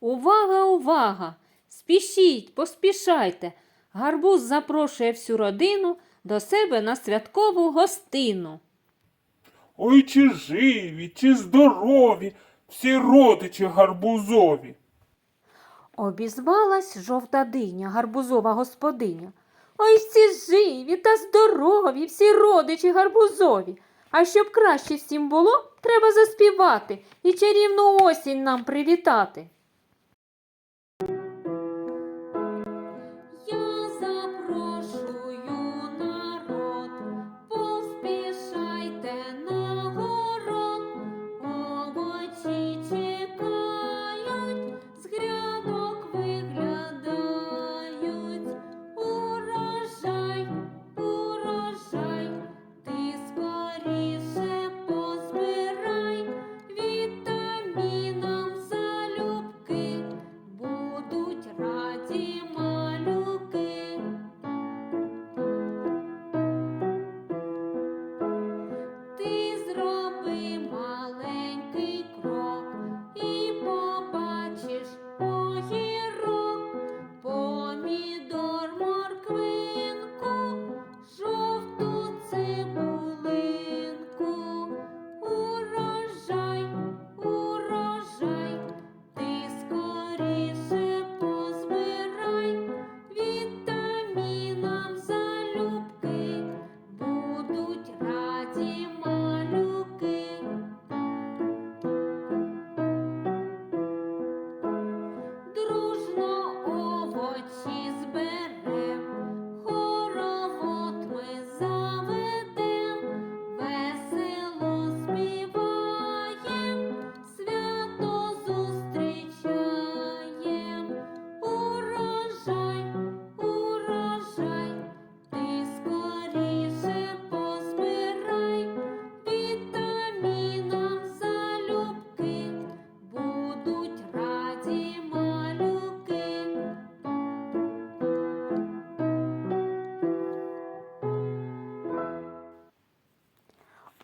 Увага, увага! Спішіть, поспішайте. Гарбуз запрошує всю родину до себе на святкову гостину. Ой, чи живі, чи здорові, всі родичі гарбузові. Обізвалась жовта диня, гарбузова господиня. Ой, всі живі та здорові, всі родичі гарбузові. А щоб краще всім було, треба заспівати і чарівну осінь нам привітати.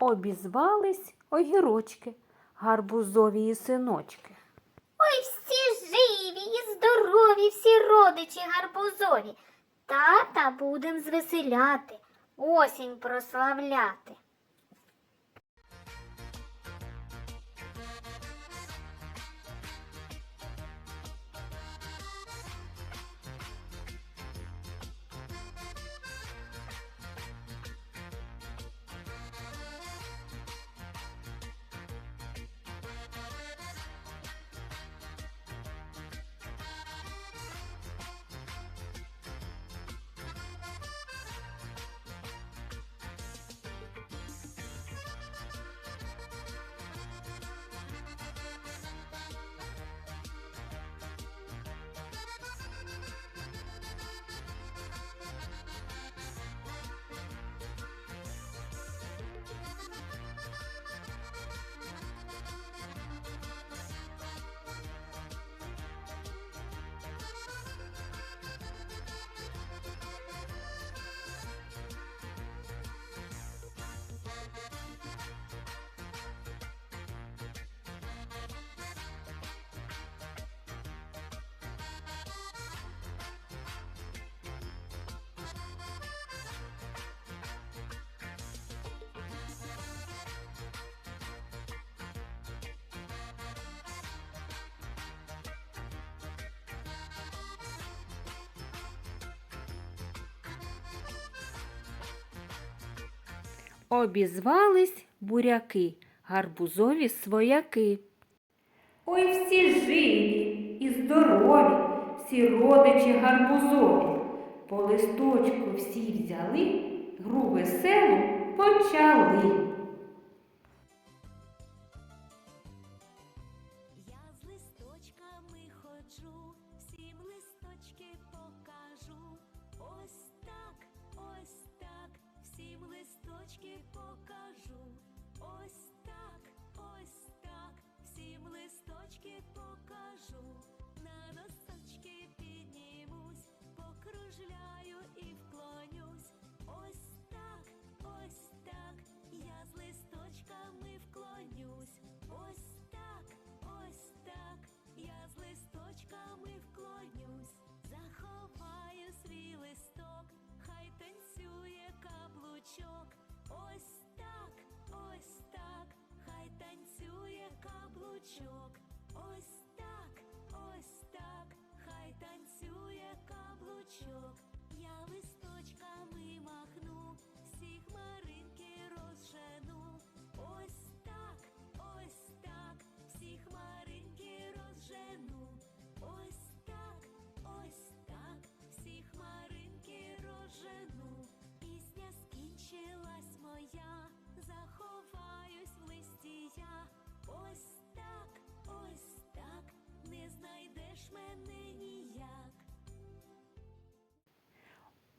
Обізвались огірочки, гарбузові синочки. Ой, всі живі і здорові, всі родичі гарбузові. Тата будем звеселяти, осінь прославляти. Обізвались буряки, гарбузові свояки. Ой, всі живі і здорові, всі родичі гарбузові. По листочку всі взяли, гру веселу почали. Листочки покажу.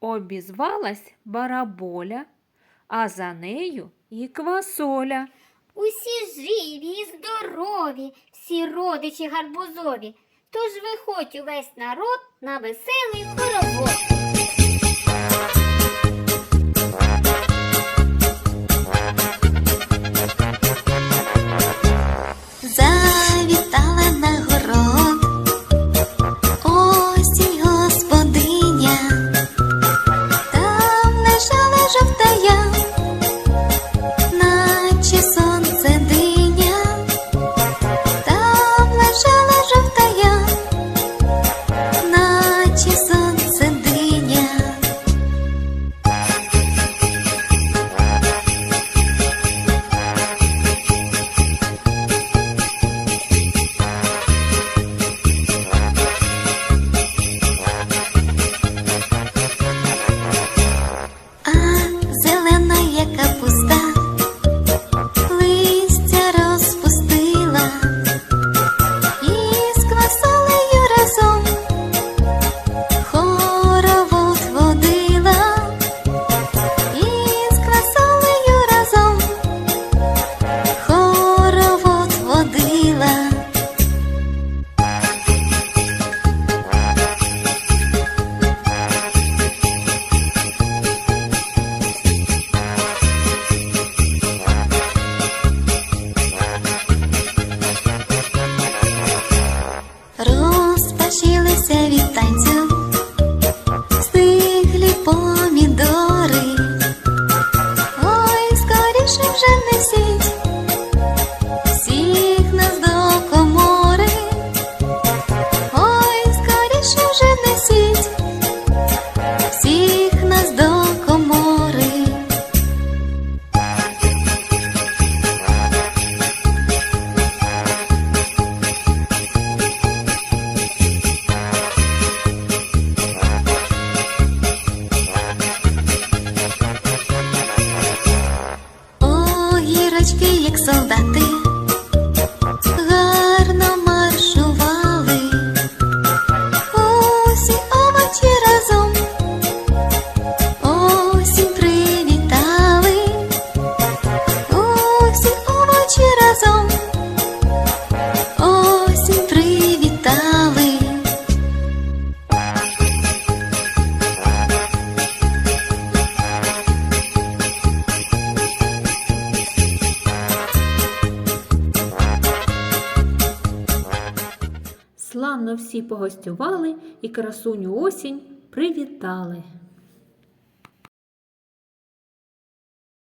Обізвалась бараболя, а за нею і квасоля. Усі живі і здорові, всі родичі гарбузові. Тож виходь увесь народ на веселий хоровод. yang. Розпашілися від танцю Огірочки, Славно всі погостювали і красуню осінь привітали.